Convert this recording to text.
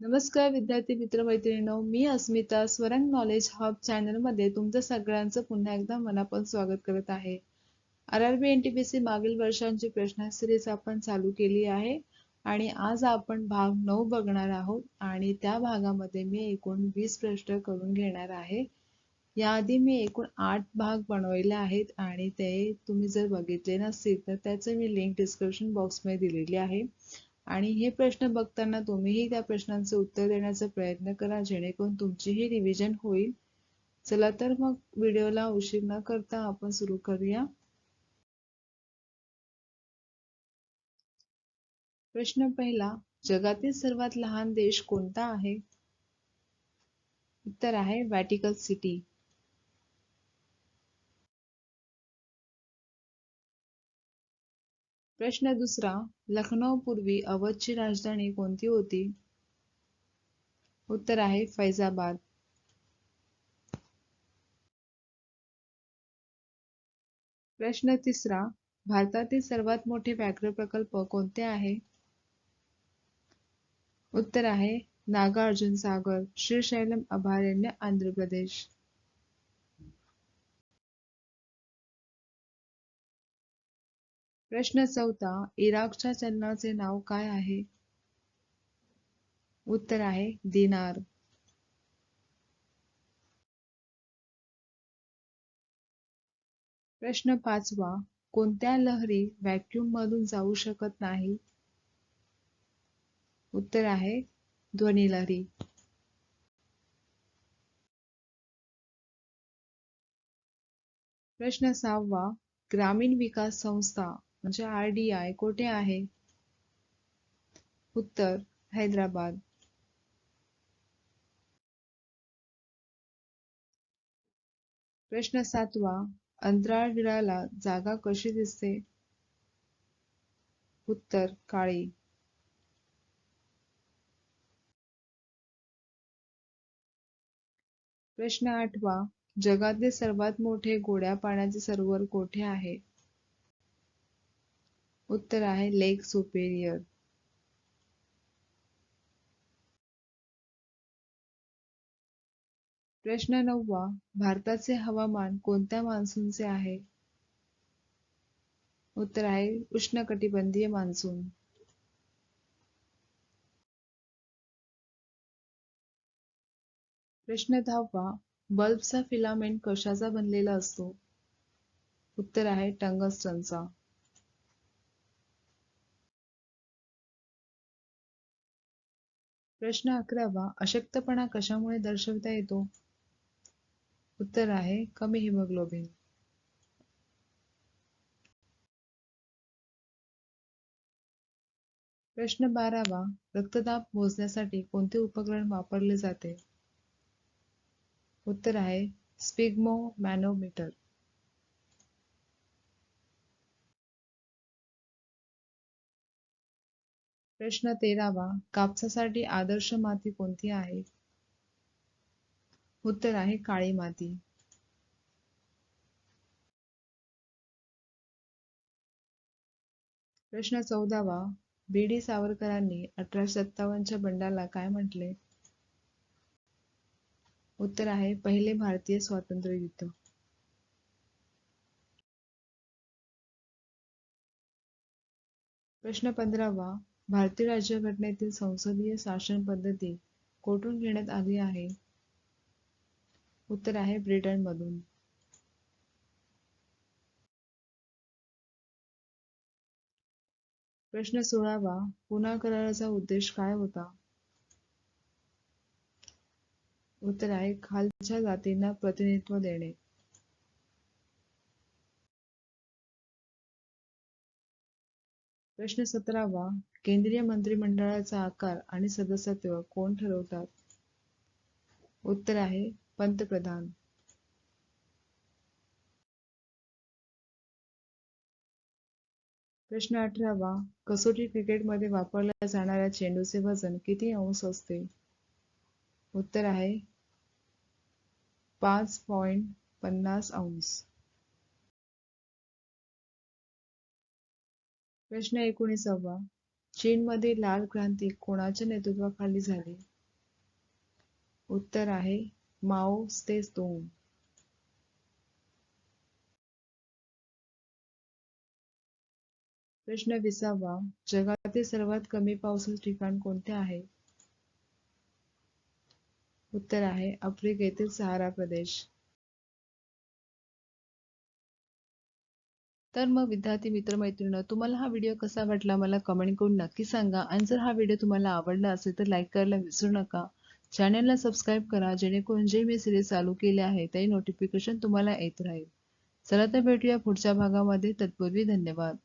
नमस्कार विद्यार्थी मित्र मैत्रिणींनो मी अस्मिता स्वरंग नॉलेज हब चॅनलमध्ये तुमचं सगळ्यांचं पुन्हा एकदा मनापासून स्वागत करत आहे. R R B N T P C मागील वर्षांची प्रश्न सिरीज आपण चालू केली आहे आणि आज आपण भाग नऊ बघणार आहोत आणि त्या भागामध्ये मी एकूण वीस प्रश्न करून घेणार आहे. याआधी मी एकूण आठ भाग बनवले आहेत आणि ते तुम्ही जर बघितले नसतील तर त्याचं मी लिंक डिस्क्रिप्शन बॉक्समध्ये दिलेली आहे. आणि हे प्रश्न बघताना तुम्हीही त्या प्रश्नांचे उत्तर देण्याचा प्रयत्न करा जेणेकरून तुमचीही रिव्हिजन होईल. चला तर मग व्हिडिओला उशीर न करता आपण सुरू करूया. प्रश्न पहिला जगातील सर्वात लहान देश कोणता आहे? उत्तर आहे व्हॅटिकल सिटी प्रश्न दुसरा लखनौ पूर्वी अवधची राजधानी कोणती होती? उत्तर आहे फैजाबाद. प्रश्न तिसरा भारतातील सर्वात मोठे व्याघ्र प्रकल्प कोणते आहे? उत्तर आहे नागार्जुन सागर श्रीशैलम अभयारण्य आंध्र प्रदेश. प्रश्न चौथा इराकच्या चलनाचे नाव काय आहे? उत्तर आहे दिनार. प्रश्न पाचवा कोणत्या लहरी व्हॅक्यूम मधून जाऊ शकत नाही? उत्तर आहे ध्वनी लहरी. प्रश्न सहावा ग्रामीण विकास संस्था म्हणजे आर डी आय कोठे आहे? उत्तर हैदराबाद. प्रश्न सातवा अंतराळवीराला जागा कशी दिसते? उत्तर काळी. प्रश्न आठवा जगातले सर्वात मोठे गोड्या पाण्याचे सरोवर कोठे आहे? उत्तर आहे लेक सुपेरियर. प्रश्न नववा भारताचे हवामान कोणत्या मान्सूनचे आहे? उत्तर आहे उष्णकटिबंधीय मान्सून. प्रश्न दहावा बल्बचा फिलामेंट कशाचा बनलेला असतो? उत्तर आहे टंगस्टनचा. प्रश्न अकरावा अशक्तपणा कशामुळे दर्शवता येतो? उत्तर आहे कमी हिमोग्लोबिन. प्रश्न बारावा रक्तदाब मोजण्यासाठी कोणते उपकरण वापरले जाते? उत्तर आहे स्पिग्मो मॅनोमीटर प्रश्न तेरावा कापसासाठी आदर्श माती कोणती आहे? उत्तर आहे काळी माती. प्रश्न चौदावा बी डी सावरकरांनी अठराशे सत्तावन्नच्या बंडाला काय म्हटले? उत्तर आहे पहिले भारतीय स्वातंत्र्य युद्ध. प्रश्न पंधरावा भारतीय राज्यघटनेतील संसदीय शासन पद्धती कोठून घेण्यात आली आहे? उत्तर आहे ब्रिटनमधून. प्रश्न सोळावा पुन्हा कराराचा उद्देश काय होता? उत्तर आहे खालच्या जातींना प्रतिनिधित्व देणे. प्रश्न सतरावा. केंद्रीय मंत्रिमंडळाचा आकार आणि सदस्यत्व कोण ठरवतात? उत्तर आहे पंतप्रधान. प्रश्न अठरावा. कसोटी क्रिकेटमध्ये वापरल्या जाणाऱ्या चेंडूचे वजन किती अंश असते? उत्तर आहे पाच पॉइंट पन्नास अंश. प्रश्न एकोणीसावा. चीनमध्ये लाल क्रांती कोणाच्या नेतृत्वाखाली झाली? उत्तर आहे माओ स्ते दोन प्रश्न विसावा. जगातील सर्वात कमी पावसाचे ठिकाण कोणते आहे? उत्तर आहे आफ्रिकेतील सहारा प्रदेश. तर मग विद्यार्थी मित्र मैत्रिणी तुम्हाला हा व्हिडिओ कसा वाटला मला कमेंट करून नक्की सांगा. आणि जर हा व्हिडिओ तुम्हाला आवडला असेल तर लाईक करायला विसरू नका. चॅनलला सबस्क्राईब करा जेणेकरून जे मी सिरीज चालू केले आहे ते नोटिफिकेशन तुम्हाला येत राहील. चला तर भेटूया पुढच्या भागामध्ये. तत्पूर्वी धन्यवाद.